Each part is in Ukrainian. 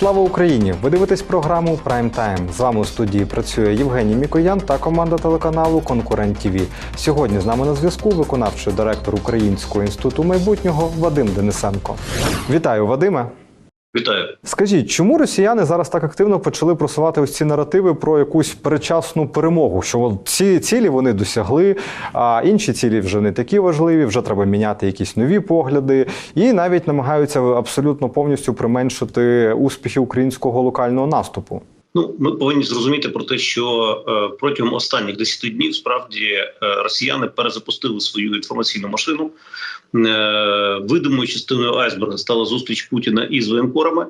Слава Україні! Ви дивитесь програму Прайм Тайм. З вами у студії працює Євгеній Мікоян та команда телеканалу Конкурент ТІВІ. Сьогодні з нами на зв'язку виконавчий директор Українського інституту майбутнього Вадим Денисенко. Вітаю, Вадиме! Вітаю. Скажіть, чому росіяни зараз так активно почали просувати ось ці наративи про якусь перечасну перемогу? Що ці цілі вони досягли, а інші цілі вже не такі важливі, вже треба міняти якісь нові погляди, і навіть намагаються абсолютно повністю применшити успіхи українського локального наступу. Ну, ми повинні зрозуміти про те, що е, протягом останніх 10 днів справді е, росіяни перезапустили свою інформаційну машину. Е, видимою частиною айсберга стала зустріч Путіна із воєнкорами.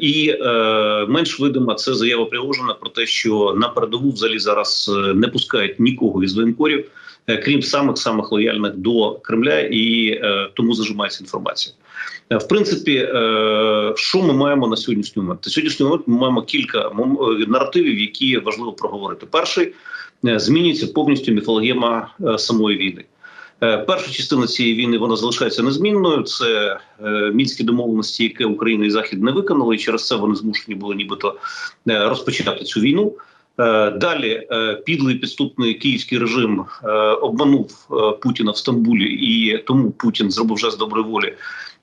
І е, менш видима це заява Пригожина про те, що на передову взагалі зараз не пускають нікого із воєнкорів, крім самих самих лояльних до Кремля, і е, тому зажимається інформація. Е, В принципі, е, що ми маємо на сьогоднішній момент? На сьогоднішній момент ми маємо кілька е, наративів, які важливо проговорити. Перший змінюється повністю міфологема самої війни. Перша частина цієї війни вона залишається незмінною. Це мінські домовленості, які Україна і Захід не виконали, і через це вони змушені були нібито розпочати цю війну. Далі підлий підступний київський режим обманув Путіна в Стамбулі, і тому Путін зробив жест доброї волі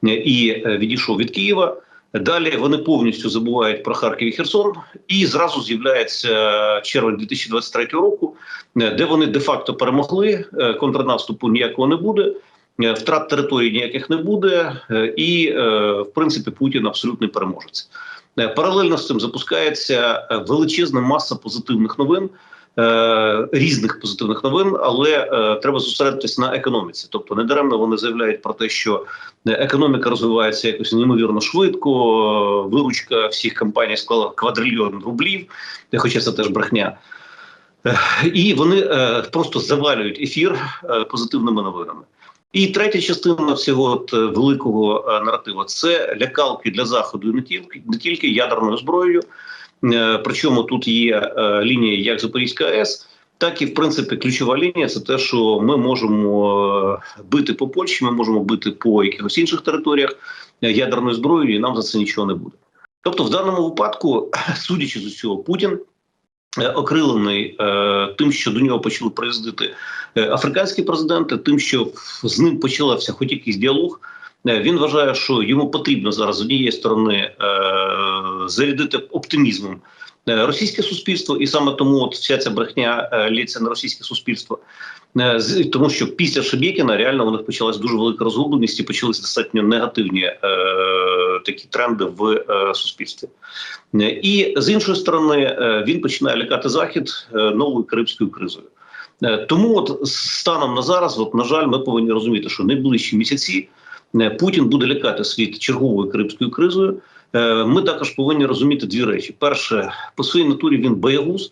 і е, відійшов від Києва. Далі вони повністю забувають про Харків і Херсон, і зразу з'являється червень 2023 року, е, де вони де-факто перемогли. е, Контрнаступу ніякого не буде, втрат території ніяких не буде, і в принципі Путін абсолютний переможець. Паралельно з цим запускається величезна маса позитивних новин. Е, Різних позитивних новин, але е, треба зосередитись на економіці. Тобто, недаремно вони заявляють про те, що е, економіка розвивається якось неймовірно швидко. Виручка всіх компаній склала квадрильйон рублів, хоча це теж брехня. І вони просто завалюють ефір позитивними новинами. І третя частина всього от, великого наративу це лякалки для заходу не тільки не тільки ядерною зброєю. Е, Причому тут є е, лінія як Запорізька АЕС, так і в принципі ключова лінія це те, що ми можемо е, бити по Польщі, ми можемо бити по якихось інших територіях ядерною зброєю, і нам за це нічого не буде. Тобто, в даному випадку, судячи з усього, Путін окрилений тим, що до нього почали приїздити африканські президенти, тим, що з ним почався хоч якийсь діалог. Він вважає, що йому потрібно зараз з однієї сторони зарядити оптимізмом е, російське суспільство, і саме тому от вся ця брехня е, лється на російське суспільство. Е, Тому що після Шебєкіна реально у них почалась дуже велика розгубленість і почалися достатньо негативні е, такі тренди в е, суспільстві. Е, І з іншої сторони, е, він починає лякати захід е, новою карибською кризою. Е, Тому, от станом на зараз, от на жаль, ми повинні розуміти, що найближчі місяці е, Путін буде лякати світ черговою карибською кризою. Е, Ми також повинні розуміти дві речі: перше, по своїй натурі він боягуз.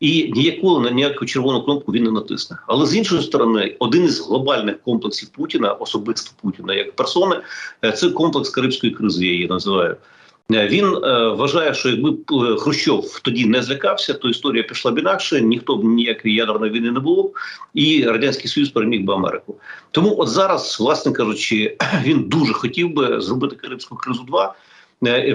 І ніяколи на ніяку червону кнопку він не натисне. Але з іншої сторони, один із глобальних комплексів Путіна, особисто Путіна як персони, е, це комплекс карибської кризи. Я її називаю. Е, Він е, вважає, що якби Хрущов тоді не злякався, то історія пішла б інакше, ніхто б ніякої ядерної війни не було, і радянський союз переміг би Америку. Тому, от зараз, власне кажучи, він дуже хотів би зробити Карибську кризу 2 е,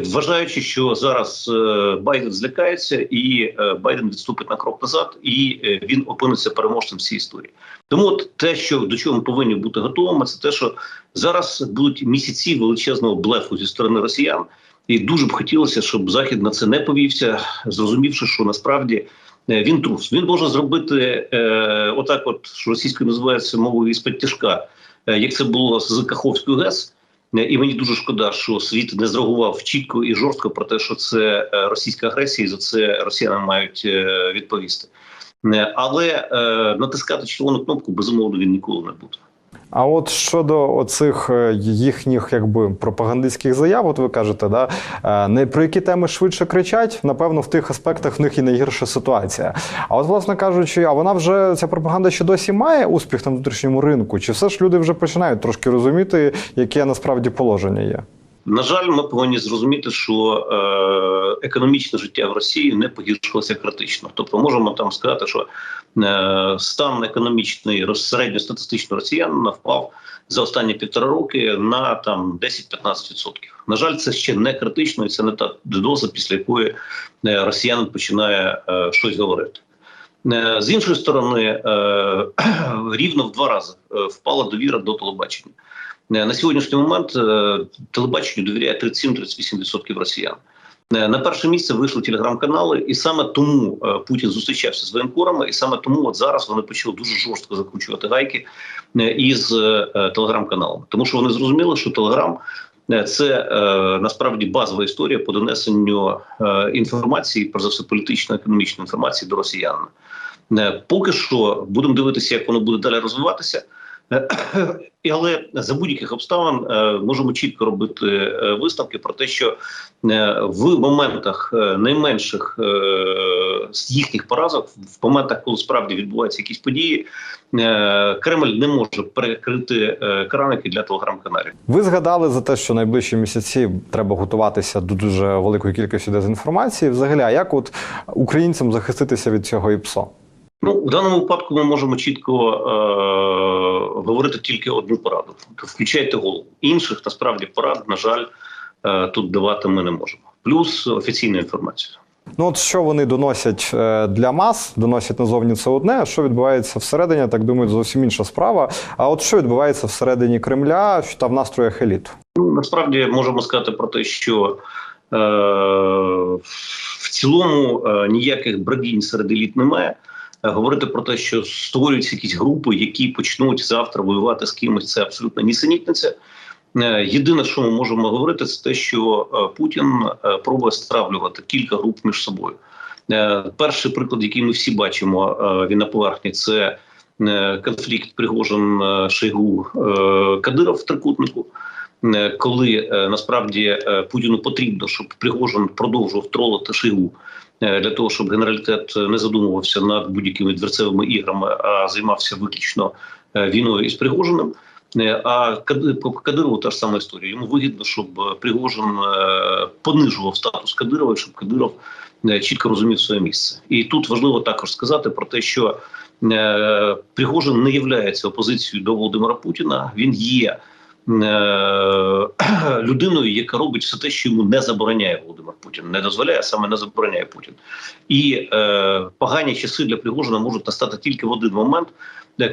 вважаючи, що зараз е, Байден злякається, і е, Байден відступить на крок назад, і е, він опиниться переможцем всієї історії. Тому, от те, що до чого ми повинні бути готовими, це те, що зараз будуть місяці величезного блефу зі сторони росіян. І дуже б хотілося, щоб захід на це не повівся, зрозумівши, що насправді е, він трус. Він може зробити е, отак, от що російською називається мовою із-під тяжка, е, як це було з Каховською ГЕС. Е, І мені дуже шкода, що світ не зреагував чітко і жорстко про те, що це е, російська агресія, і за це росіяни мають е, відповісти. Але натискати червону кнопку безумовно він ніколи не буде. А от щодо оцих е, їхніх якби пропагандистських заяв, от ви кажете, да е, не про які теми швидше кричать, напевно, в тих аспектах в них і найгірша ситуація. А от, власне кажучи, а вона вже ця пропаганда ще досі має успіх на внутрішньому ринку? Чи все ж люди вже починають трошки розуміти, яке насправді положення є? На жаль, ми повинні зрозуміти, що е, економічне життя в Росії не погіршилося критично. Тобто, можемо там сказати, що е, стан економічний середньостатистичного росіянина впав за останні півтора роки на там 10-15%. На жаль, це ще не критично, і це не та доза, після якої е, росіянин починає е, щось говорити. Е, З іншої сторони, е, рівно в два рази впала довіра до телебачення. Е, На сьогоднішній момент е, телебаченню довіряє 37-38% росіян. Е, На перше місце вийшли телеграм-канали, і саме тому Путін зустрічався з воєнкорами, і саме тому от зараз вони почали дуже жорстко закручувати гайки із телеграм-каналами, тому що вони зрозуміли, що телеграм. Це насправді базова історія по донесенню інформації, про за все політичної економічної інформації до росіян. Поки що будемо дивитися, як воно буде далі розвиватися. І Але за будь-яких обставин е, можемо чітко робити е, висновки про те, що е, в моментах найменших їхніх поразок, в моментах, коли справді відбуваються якісь події, Кремль не може перекрити краники для телеграм-каналів. Ви згадали за те, що найближчі місяці треба готуватися до дуже великої кількості дезінформації. Взагалі, а як от українцям захиститися від цього ІПСО? Ну, в даному випадку ми можемо чітко говорити тільки одну пораду: включайте голову. Інших насправді порад, на жаль, е- тут давати ми не можемо. Плюс офіційна інформація. Ну от що вони доносять е, для мас, доносять назовні це одне. А що відбувається всередині, так думаю, зовсім інша справа. А от що відбувається всередині Кремля, що там в настроях еліт? Ну, насправді можемо сказати про те, що е, в цілому е, ніяких бродінь серед еліт немає. Е, Говорити про те, що створюються якісь групи, які почнуть завтра воювати з кимось, це абсолютно нісенітниця. Е, Єдине, що ми можемо говорити, це те, що е, Путін пробує стравлювати кілька груп між собою. Перший приклад, який ми всі бачимо, він на поверхні, це конфлікт Пригожин Шойгу е, Кадиров в трикутнику. Коли насправді Путіну потрібно, щоб Пригожин продовжував тролити Шойгу, е, для того, щоб генералітет не задумувався над будь-якими дверцевими іграми, а займався виключно е, війною із Пригожиним. Е, А по Кадирову та ж сама історія. Йому вигідно, щоб е, Пригожин е, понижував статус Кадирова, щоб Кадиров е, чітко розумів своє місце. І тут важливо також сказати про те, що е, Пригожин не є опозицією до Володимира Путіна. Він є е, людиною, яка робить все те, що йому не забороняє Володимир Путін, не дозволяє, а саме не забороняє Путін. І е, погані часи для Пригожина можуть настати тільки в один момент,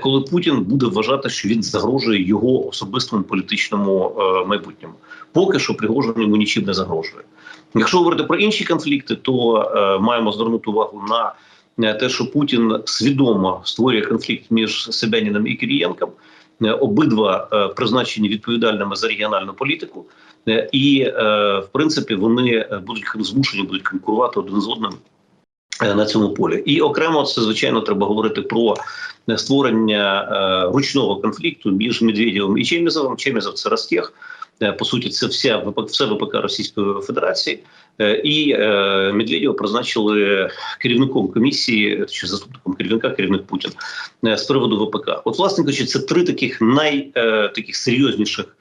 коли Путін буде вважати, що він загрожує його особистому політичному е, майбутньому. Поки що Пригожин йому нічим не загрожує. Якщо говорити про інші конфлікти, то е, маємо звернути увагу на е, те, що Путін свідомо створює конфлікт між Себяніним і Кирієнком. Е, Обидва е, призначені відповідальними за регіональну політику, Е, і в принципі вони будуть змушені будуть конкурувати один з одним на цьому полі. І окремо це звичайно треба говорити про створення ручного конфлікту між Медведєвим і Чемізовим. Чемізов це Ростех. По суті, це вся ВПК, все ВПК Російської Федерації, і е, Медведєва призначили керівником комісії чи заступником керівника керівник Путін е, з приводу ВПК. От, власне кажучи, це три таких най е, серйозніших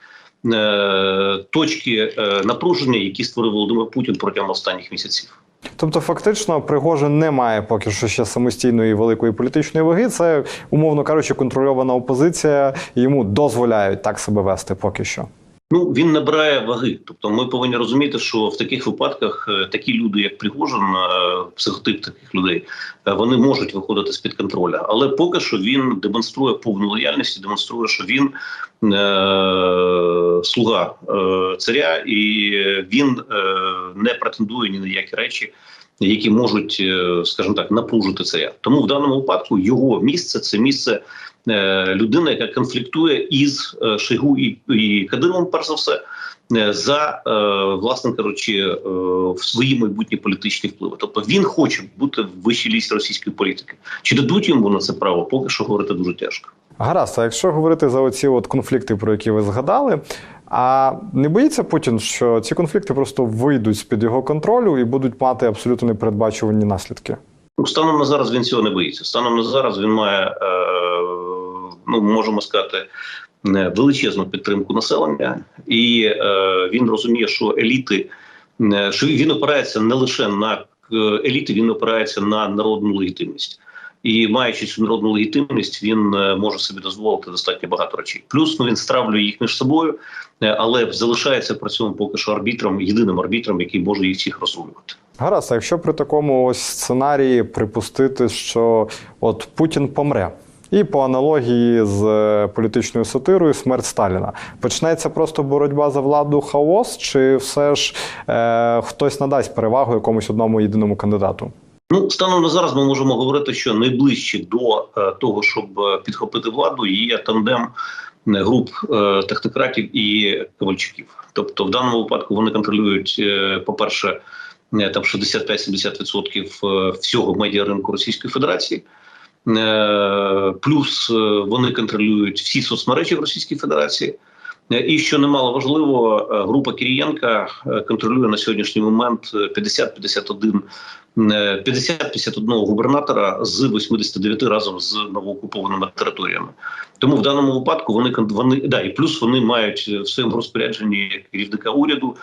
е, точки е, напруження, які створив Володимир Путін протягом останніх місяців. Тобто, фактично, Пригожин не має поки що ще самостійної великої політичної ваги. Це, умовно кажучи, контрольована опозиція, йому дозволяють так себе вести поки що. Ну він набирає ваги. Тобто, ми повинні розуміти, що в таких випадках е, такі люди, як Пригожин, е, психотип таких людей, е, вони можуть виходити з під контроля. Але поки що він демонструє повну лояльність, демонструє, що він е, слуга е, царя, і він е, не претендує ні на які речі. Які можуть, скажімо так, напружити царя. Тому в даному випадку його місце це місце е, людини, яка конфліктує із е, Шойгу і, і Кадировим, перш за все, е, за власне кажучи, в свої майбутні політичні впливи. Тобто він хоче бути в вищій лісі російської політики. Чи дадуть йому на це право? Поки що говорити дуже тяжко. Гаразд, а якщо говорити за оці от конфлікти, про які ви згадали, а не боїться Путін, що ці конфлікти просто вийдуть з під його контролю і будуть мати абсолютно непередбачувані наслідки? Ну, Станом на зараз він цього не боїться. Станом на зараз він має, ну можемо сказати, е, величезну підтримку населення, і е, він розуміє, що еліти е, що він опирається не лише на е, еліти, він опирається на народну легітимність. І маючи цю народну легітимність, він може собі дозволити достатньо багато речей. Плюс ну він стравлює їх між собою, але залишається при цьому поки що арбітром, єдиним арбітром, який може їх всіх розрулювати. Гаразд, а якщо при такому ось сценарії припустити, що от Путін помре. І по аналогії з е, політичною сатирою смерть Сталіна почнеться просто боротьба за владу хаос, чи все ж е, хтось надасть перевагу якомусь одному єдиному кандидату? Ну, станом на зараз ми можемо говорити, що найближче до е, того, щоб е, підхопити владу, є тандем груп технократів і ковальчуків. Тобто, в даному випадку вони контролюють, по-перше, там 65-70% е, всього медіаринку Російської Федерації. Е, Плюс е, вони контролюють всі соцмережі в Російській Федерації. Е, І що немало важливо, група Кирієнка е, контролює на сьогоднішній момент е, 50-51 е, 50-51 губернатора з 89 разом з новоокупованими територіями. Тому в даному випадку вони вони да і плюс вони мають в своєму розпорядженні керівника уряду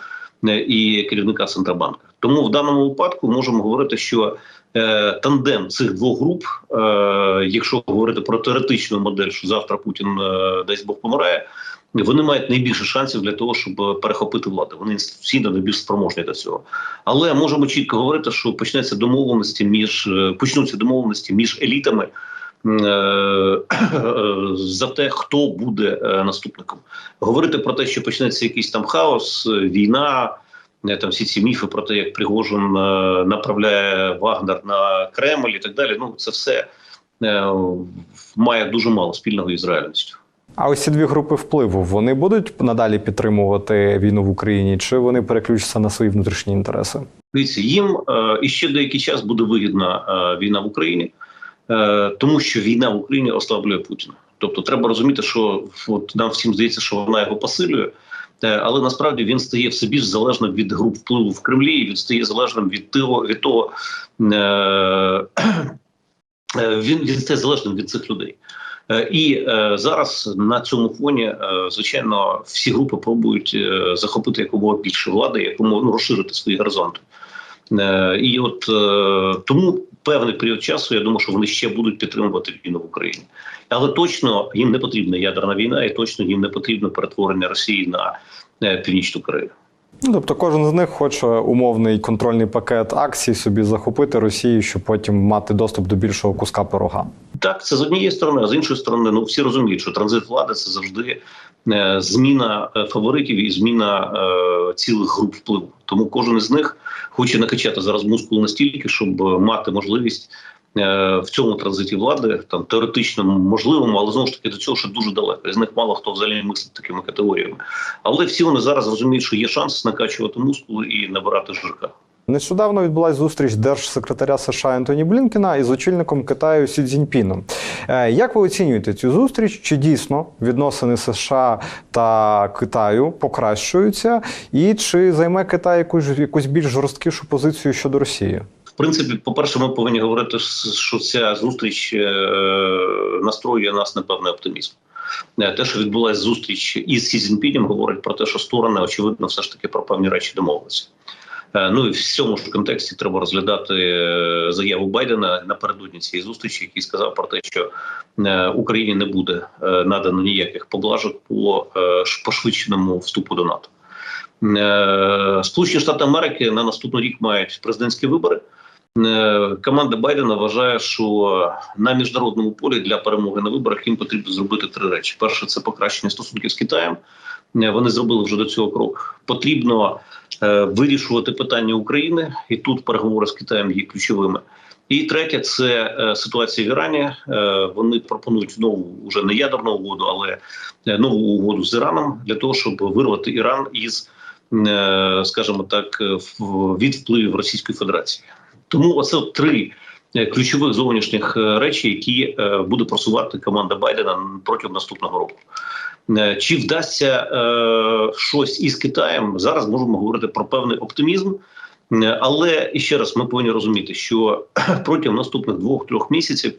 і керівника центробанку. Тому в даному випадку можемо говорити, що е, тандем цих двох груп, е, якщо говорити про теоретичну модель, що завтра Путін е, десь Бог помирає. Вони мають найбільше шансів для того, щоб перехопити владу. Вони інституційно найбільш спроможні до цього. Але можемо чітко говорити, що почнеться домовленості між е, почнуться домовленості між елітами е, за те, хто буде е, наступником. Говорити про те, що почнеться якийсь там хаос, е, війна. е, Там всі ці міфи про те, як Пригожин е, направляє Вагнер на Кремль і так далі. Ну це все е, має дуже мало спільного із реальністю. А ось ці дві групи впливу вони будуть надалі підтримувати війну в Україні, чи вони переключаться на свої внутрішні інтереси? Дивіться, їм е, іще деякий час буде вигідна е, війна в Україні, е, тому що війна в Україні ослаблює Путіна. Тобто, треба розуміти, що от нам всім здається, що вона його посилює, е, але насправді він стає все більш залежним від груп впливу в Кремлі, і він стає залежним від того, від того е, е, він, він стає залежним від цих людей. Е, І е, зараз на цьому фоні, е, звичайно, всі групи пробують е, захопити якомога більше влади, якомога ну, розширити свої горизонти. Е, і от е, тому певний період часу, я думаю, що вони ще будуть підтримувати війну в Україні. Але точно їм не потрібна ядерна війна, і точно їм не потрібно перетворення Росії на е, північну Корею. Ну, тобто кожен з них хоче умовний контрольний пакет акцій собі захопити Росію, щоб потім мати доступ до більшого куска пирога. Так, це з однієї сторони, а з іншої сторони, ну всі розуміють, що транзит влади це завжди зміна е, фаворитів і зміна е, цілих груп впливу. Тому кожен із них хоче накачати зараз мускул настільки, щоб е, мати можливість е, в цьому транзиті влади, там теоретично можливому, але знову ж таки до цього ще дуже далеко. Із них мало хто взагалі мислить такими категоріями. Але всі вони зараз розуміють, що є шанс накачувати мускули і набирати жирка. Нещодавно відбулася зустріч держсекретаря США Ентоні Блінкена із очільником Китаю Сі Цзіньпіном. Е, Як ви оцінюєте цю зустріч? Чи дійсно відносини США та Китаю покращуються, і чи займе Китай якусь якусь більш жорсткішу позицію щодо Росії? В принципі, по-перше, ми повинні говорити, що ця зустріч е, настроює нас на певний оптимізм. Е, Те, що відбулася зустріч із Сі Цзіньпінем, говорить про те, що сторони, очевидно, все ж таки про певні речі домовилися. Е, Ну і в цьому ж контексті треба розглядати е, заяву Байдена напередодні цієї зустрічі, який сказав про те, що е, Україні не буде надано ніяких поблажок по пошвидшеному вступу до НАТО. Сполучені Штати Америки на наступний рік мають президентські вибори. Команда Байдена вважає, що на міжнародному полі для перемоги на виборах їм потрібно зробити три речі: перше це покращення стосунків з Китаєм. Е, Вони зробили вже до цього крок. Потрібно е, вирішувати питання України, і тут переговори з Китаєм є ключовими. І третє це е, ситуація в Ірані. Е, вони пропонують нову вже не ядерну угоду, але е, нову угоду з Іраном для того, щоб вирвати Іран із, е, скажімо так, е, від впливів Російської Федерації. Тому оце три ключових зовнішніх речі, які буде просувати команда Байдена протягом наступного року. Е, Чи вдасться е, щось із Китаєм? Зараз можемо говорити про певний оптимізм. Е, Але ще раз ми повинні розуміти, що протягом наступних двох-трьох місяців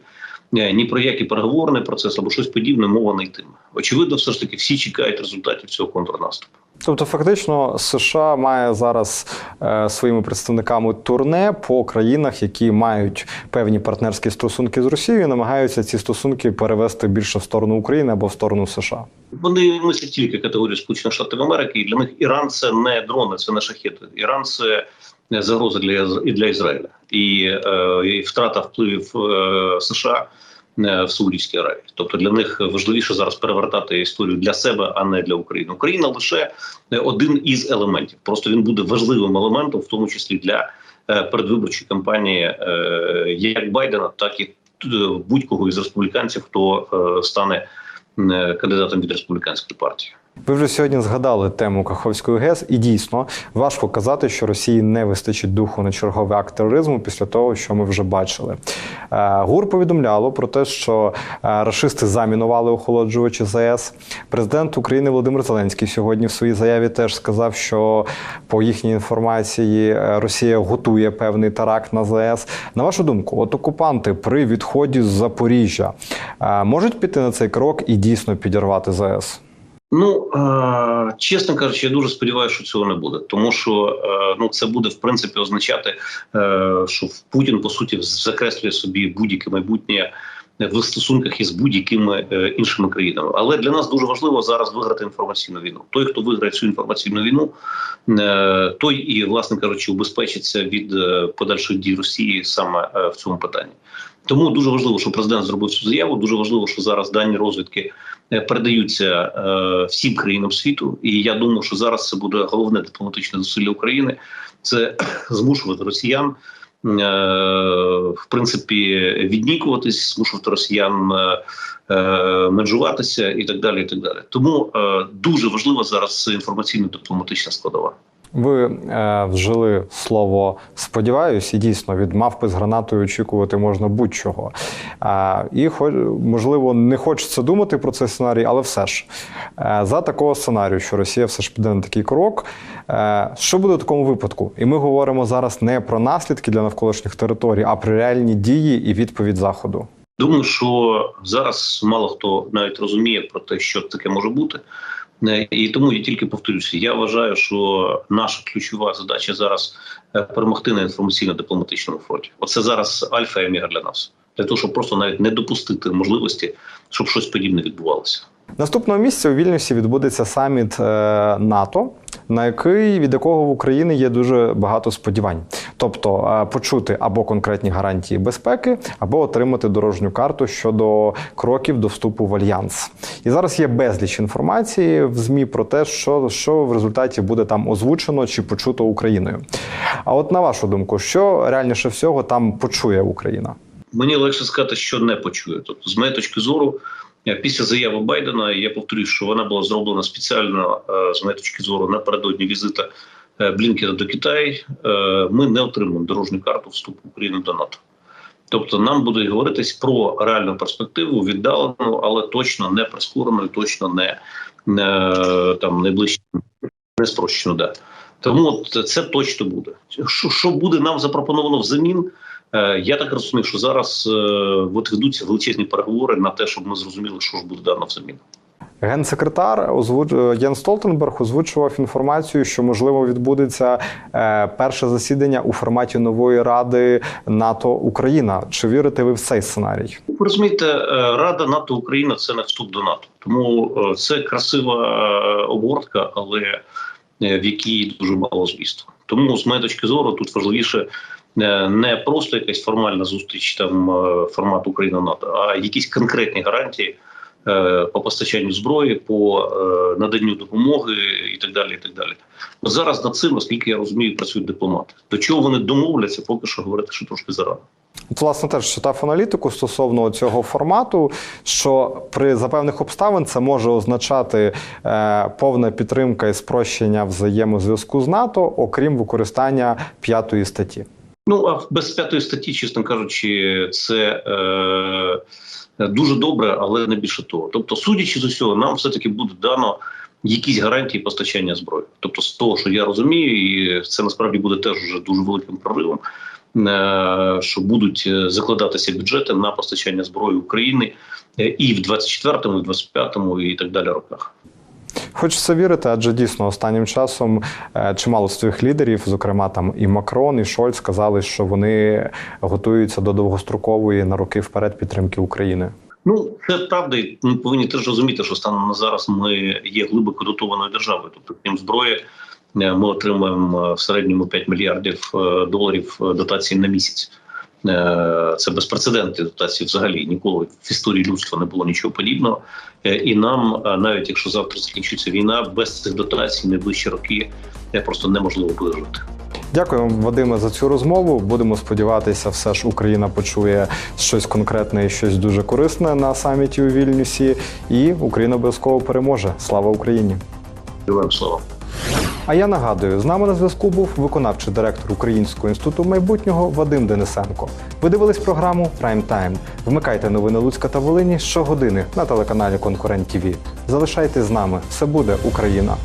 ні про який переговорний процес або щось подібне мова не йтиме. Очевидно, все ж таки всі чекають результатів цього контрнаступу. Тобто, фактично, США має зараз е, своїми представниками турне по країнах, які мають певні партнерські стосунки з Росією, і намагаються ці стосунки перевести більше в сторону України або в сторону США. Вони мислять тільки категорію Сполучених Штатів Америки, і для них Іран це не дрони, це не шахети. Іран це загроза для і для Ізраїля, і, е, і втрата впливів е, США е, в Саудівській Аравії. Тобто для них важливіше зараз перевертати історію для себе, а не для України. Україна лише один із елементів. Просто він буде важливим елементом, в тому числі для передвиборчої кампанії як Байдена, так і будь-кого із республіканців, хто стане кандидатом від республіканської партії. Ви вже сьогодні згадали тему Каховської ГЕС, і дійсно важко казати, що Росії не вистачить духу на черговий акт тероризму після того, що ми вже бачили. Е, ГУР повідомляло про те, що е, рашисти замінували охолоджувачі ЗАЕС. Президент України Володимир Зеленський сьогодні в своїй заяві теж сказав, що по їхній інформації е, Росія готує певний теракт на ЗАЕС. На вашу думку, от окупанти при відході з Запоріжжя можуть піти на цей крок і дійсно підірвати ЗАЕС? Ну чесно кажучи, я дуже сподіваюся, що цього не буде, тому що ну це буде в принципі означати, е- що Путін по суті закреслює собі будь-яке майбутнє. В стосунках із будь-якими е, іншими країнами, але для нас дуже важливо зараз виграти інформаційну війну. Той, хто виграє цю інформаційну війну, е, той і, власне кажучи, убезпечиться від е, подальших дій Росії саме в цьому питанні. Тому дуже важливо, що президент зробив цю заяву. Дуже важливо, що зараз дані розвідки е, передаються е, всім країнам світу. І я думаю, що зараз це буде головне дипломатичне зусилля України. Це змушувати росіян. е, В принципі, віднікуватись, змушувати росіян менжуватися і так далі. І так далі. Тому дуже важлива зараз інформаційно-дипломатична складова. Ви е, вжили слово сподіваюсь, і дійсно від мавпи з гранатою очікувати можна будь-чого. Е, і хо- можливо, не хочеться думати про цей сценарій, але все ж е, за такого сценарію, що Росія все ж піде на такий крок. Е, що буде в такому випадку? І ми говоримо зараз не про наслідки для навколишніх територій, а про реальні дії і відповідь заходу. Думаю, що зараз мало хто навіть розуміє про те, що таке може бути. Е, І тому я тільки повторюся. Я вважаю, що наша ключова задача зараз е, перемогти на інформаційно-дипломатичному фронті. Оце зараз альфа і омега для нас, для того, щоб просто навіть не допустити можливості, щоб щось подібне відбувалося. Наступного місяця у Вільнюсі відбудеться саміт е, НАТО, на який від якого в Україні є дуже багато сподівань. Тобто е, почути або конкретні гарантії безпеки, або отримати дорожню карту щодо кроків до вступу в альянс. І зараз є безліч інформації в змі про те, що, що в результаті буде там озвучено чи почуто Україною. А от на вашу думку, що реальніше всього там почує Україна? Мені легше сказати, що не почує. Тобто, з моєї точки зору, після заяви Байдена, я повторюю, що вона була зроблена спеціально е, з моєї точки зору напередодні візита е, Блінкена до Китаю. е, Ми не отримаємо дорожню карту вступу України до НАТО. Тобто, нам буде говоритись про реальну перспективу, віддалену, але точно не прискорену, точно не, не там найближче не спрощену. Да. Тому от це точно буде. Що, що буде нам запропоновано взамін? Е, Я так розумію, що зараз е, от ведуться величезні переговори на те, щоб ми зрозуміли, що ж буде дано взамін. Генсекретар. Єн Столтенберг озвучував інформацію, що можливо відбудеться е, перше засідання у форматі нової ради НАТО Україна. Чи вірите ви в цей сценарій? Ви розумієте, Рада НАТО Україна це не вступ до НАТО, тому це красива обгортка, але в якій дуже мало змісту. Тому з моєї точки зору тут важливіше. Е, Не просто якась формальна зустріч там е, формат Україна НАТО, а якісь конкретні гарантії е, по постачанню зброї, по наданню допомоги і так далі. І так далі. Зараз над цим, наскільки я розумію, працюють дипломати. До чого вони домовляться, поки що говорити, що трошки зарано. Власне, теж читав аналітику стосовно цього формату, що при за певних обставин це може означати е, повна підтримка і спрощення взаємозв'язку з НАТО, окрім використання п'ятої статті. Ну а без п'ятої статті, чесно кажучи, це е, дуже добре, але не більше того. Тобто, судячи з усього, нам все таки буде дано якісь гарантії постачання зброї. Тобто, з того, що я розумію, і це насправді буде теж вже дуже великим проривом. е, Що будуть е, закладатися бюджети на постачання зброї України е, і в 24-му, і в 25-му, і так далі роках. Хочеться вірити, адже дійсно останнім часом е, чимало своїх лідерів, зокрема там і Макрон, і Шольц, сказали, що вони готуються до довгострокової на роки вперед підтримки України. Ну це правда, і ми повинні теж розуміти, що станом на зараз ми є глибоко дотованою державою. Тобто, крім зброї, е, ми отримуємо е, в середньому 5 мільярдів доларів дотації на місяць. Е, Це безпрецедентні дотації взагалі ніколи в історії людства не було нічого подібного. Е, І нам, е, навіть якщо завтра закінчиться війна, без цих дотацій найближчі роки просто неможливо буде жити. Дякую, Вадиме, за цю розмову. Будемо сподіватися, все ж Україна почує щось конкретне і щось дуже корисне на саміті у Вільнюсі. І Україна обов'язково переможе. Слава Україні! Героям слава. А я нагадую, з нами на зв'язку був виконавчий директор Українського інституту майбутнього Вадим Денисенко. Ви дивились програму Прайм Тайм. Вмикайте новини Луцька та Волині щогодини на телеканалі Конкурент ТІВІ. Залишайтесь з нами. Все буде Україна.